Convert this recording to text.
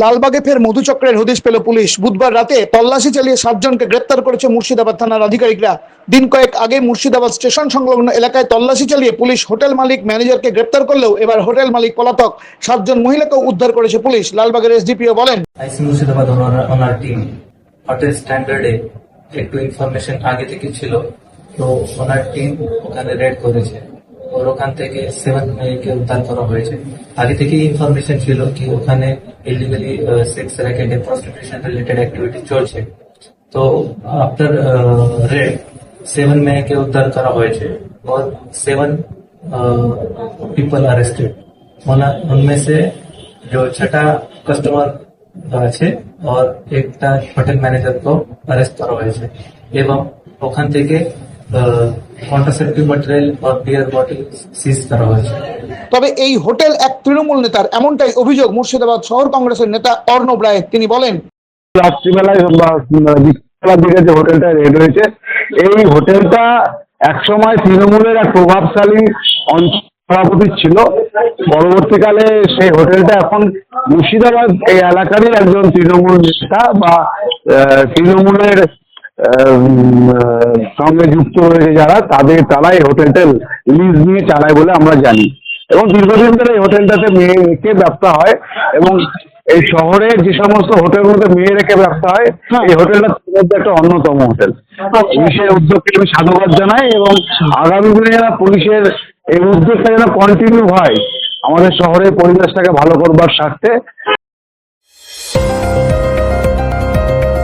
লালবাগে ফের মধুচক্রের হদিশ পেল পুলিশ। বুধবার রাতে তল্লাশি চালিয়ে সাতজনকে গ্রেপ্তার করেছে মুর্শিদাবাদ থানার আধিকারিকরা। দিন কয়েক আগে মুর্শিদাবাদ স্টেশন সংলগ্ন এলাকায় তল্লাশি চালিয়ে পুলিশ হোটেল মালিক ম্যানেজারকে গ্রেপ্তার করলেও এবার হোটেল মালিক পলাতক। সাতজন মহিলাকেও উদ্ধার করেছে পুলিশ। লালবাগের এসডিপিও বলেন, আইসি মুর্শিদাবাদ টিম হোটেল স্ট্যান্ডার্ডে একটু ইনফরমেশন আগে থেকে ছিল। তো টিম ওখানে রেড করেছে। ওর ওখান থেকে সেভেন মেয়েকে উদ্ধার করা হয়েছে আগে থেকেই ইনফরমেশন ছিল কি ওখানে illegally sex racket prostitution related activity চলছে তো আফটার রেড सेवन মেয়েকে উদ্ধার করা হয়েছে और सेवन पीपल अरेस्टेड उनमें से जो छठा कस्टमर আছে और একটা হোটেল ম্যানেজারকে অ্যারেস্ট করা হয়েছে এবং ওখান থেকে কন্ট্রাসেপ্টিভ ম্যাটেরিয়াল और বিয়ার বটল সিজ করা হয়েছে। তবে এই হোটেল এক তৃণমূল নেতার এমনটাই অভিযোগ মুর্শিদাবাদ শহর কংগ্রেসের নেতা অর্ণব রায়। তিনি বলেন রাত্রিবেলায় বা দিকে যে হোটেলটা রেড হয়েছে এই হোটেলটা একসময় তৃণমূলের এক প্রভাবশালী অঞ্চল সভাপতি ছিল। পরবর্তীকালে সেই হোটেলটা এখন মুর্শিদাবাদ এই এলাকারই একজন তৃণমূল নেতা বা আহ, তৃণমূলের সঙ্গে যুক্ত রয়েছে যারা তাদের তারা এই হোটেলটা লিজ নিয়ে চালায় বলে আমরা জানি। এবং দীর্ঘদিন ধরে এই হোটেলটাতে মেয়েকে ব্যবসা হয় এবং এই শহরে যে সমস্ত হোটেলগুলোতে মেয়ে রেখে ব্যবসা হয় এই হোটেলটা মধ্যে একটা অন্যতম হোটেল। পুলিশের উদ্যোগকে আমি সাধুবাদ জানাই এবং আগামী দিনে যেন পুলিশের এই উদ্যোগটা যেন কন্টিনিউ হয় আমাদের শহরের পরিবেশটাকে ভালো করবার স্বার্থে